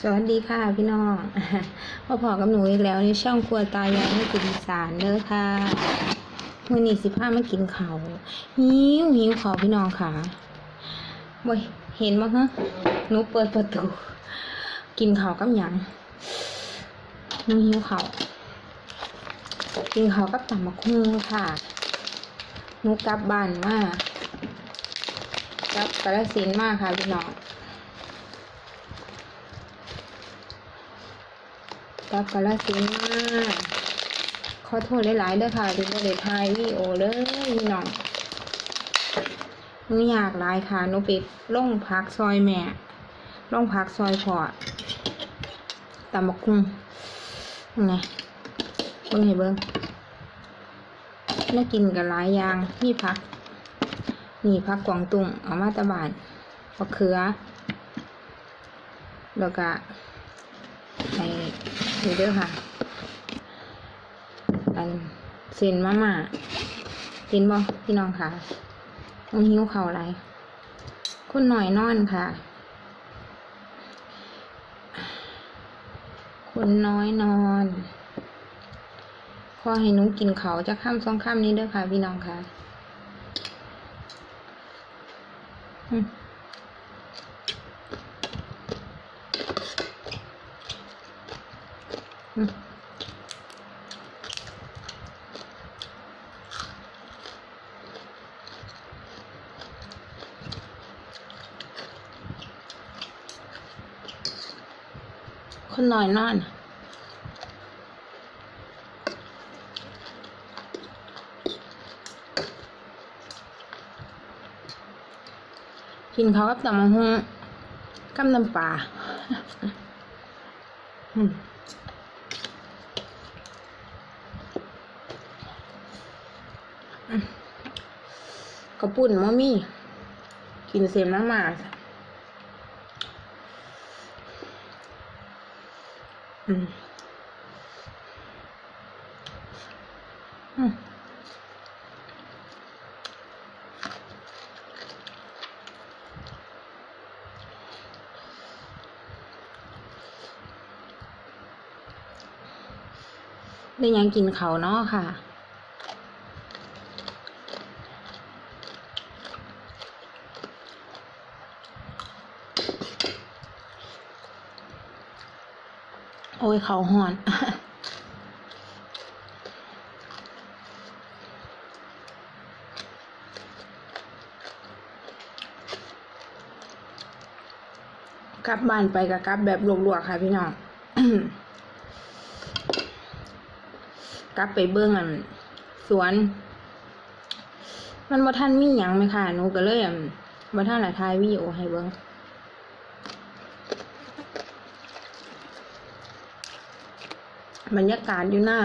สวัสดีค่ะพี่น้องมาพอกับหนูอีกแล้วในช่องครัวตายายไม่กินสานเด้อค่ะมื่อนี้สิพามากินเขาหิวหิวเขาพี่น้องค่ะบ่ยเห็นมั้ฮะหนูเปิดประตู กินเขากับหยังหนูหิวเขากินเขากับตำมะคุ้งค่ะหนูกลับบ้านมากลับกระสินมากค่ะพี่น้อง กลับกาลสินมาขอโทษหลายๆเด้อค่ะที่บ่ได้ถ่ายวีโอเลยพี่น้องหนูอยากหลายค่ะหนูไปลงพักซอยแม่ล่องพักซอยพอตำบักคุ้งยังไงเบิ่งให้เบิ่งน่ากินกับหลายอย่างมีผักนี่ผักกวางตุ้งเอามาตะบานผักเขือแล้วก็ นี่เด้อค่ะ อันเส้นมาม่ากินบ่พี่น้องค่ะต้องหิวเข่าอะไรคุณหน่อยนอนค่ะ คุณน้อยนอนขอให้หนูกินเขาจะข้ามสองข้ามนี้เด้อค่ะ พี่น้องค่ะ คนหน่อยนอนกินเขาวกับตำมะฮุ่งกับน้ำปลาอืมกระปุ่นมะมี่ กินเซมมากๆอืมอื ได้ยังกินเขาเนาะค่ะ โอ้ยเขาหอนกลับบ้านไปกับกลับแบบลวกๆค่ะ พี่น้องกลับไปเบื้องอัน สวน มันบ่ท่านมีหยังไหมค่ะหนูก็เลยบ่ท่านละทายวิดีโอให้เบิ่ง บรรยากาศอยู่หน้า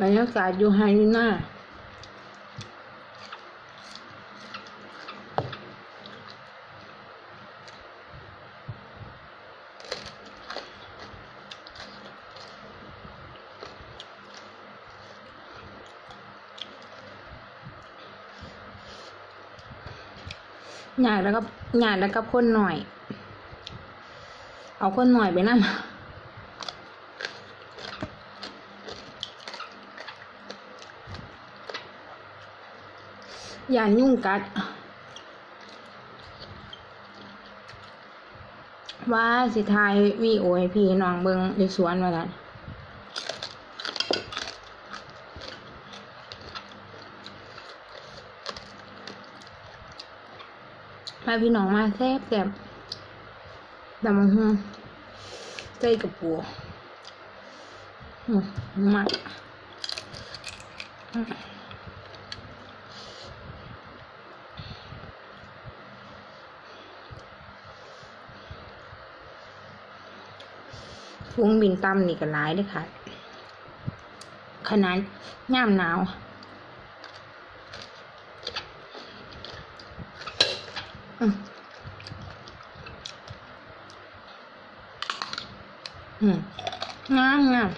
บรรยากาศอยู่ไฮอยู่หน้าหยาดแล้วก็หยาดแล้วก็คนหน่อย เอาคนหน่อยไปนั่นอย่ายุ่งกัด ว่าสิทายวีโอให้พี่น้องเบิงในสวนมากันพาพี่น้องมาแซ่บแซ่บ ดำมังฮึใจกับปูอืมมากฟุ้งบินต่ำนี่ก็ร้ายเลยค่ะ ขนาดย่ามหนาวอืม อืมงามงาม